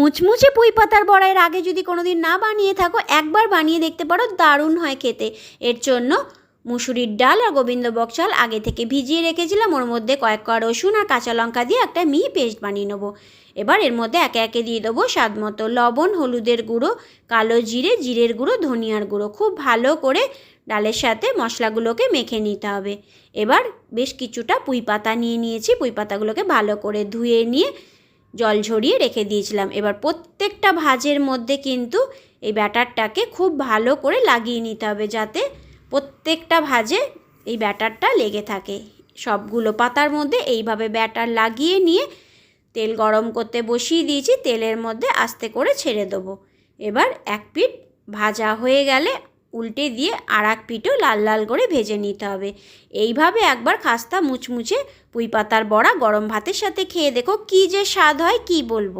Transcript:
মুচমুচে পুঁই পাতার বড়া এর আগে যদি কোনোদিন না বানিয়ে থাকো, একবার বানিয়ে দেখতে পারো দারুণ হয় খেতে। এর জন্য মুসুরির ডাল আর গোবিন্দভোগ চাল আগে থেকে ভিজিয়ে রেখেছিলাম। ওর মধ্যে কয়েক কোয়া রসুন আর কাঁচা লঙ্কা দিয়ে একটা মিহি পেস্ট বানিয়ে নেব। এবার এর মধ্যে একে একে দিয়ে দেবো স্বাদ মতো লবণ, হলুদের গুঁড়ো, কালো জিরে, জিরের গুঁড়ো, ধনিয়ার গুঁড়ো। খুব ভালো করে ডালের সাথে মশলাগুলোকে মেখে নিতে হবে। এবার বেশ কিছুটা পুঁই পাতা নিয়ে নিয়েছি। পুঁই পাতাগুলোকে ভালো করে ধুয়ে নিয়ে জল ঝরিয়ে রেখে দিয়েছিলাম। এবার প্রত্যেকটা ভাজের মধ্যে কিন্তু এই ব্যাটারটাকে খুব ভালো করে লাগিয়ে নিতে হবে যাতে প্রত্যেকটা ভাজে এই ব্যাটারটা লেগে থাকে। সবগুলো পাতার মধ্যে এইভাবে ব্যাটার লাগিয়ে নিয়ে তেল গরম করতে বসিয়ে দিয়েছি, তেলের মধ্যে আস্তে করে ছেড়ে দেবো। এবার এক পিঠ ভাজা হয়ে গেলে উল্টে দিয়ে আর এক পিঠও লাল লাল করে ভেজে নিতে হবে। এইভাবে একবার খাস্তা মুচমুচে পুঁই পাতার বড়া গরম ভাতের সাথে খেয়ে দেখো কী যে স্বাদ হয়, কি বলব?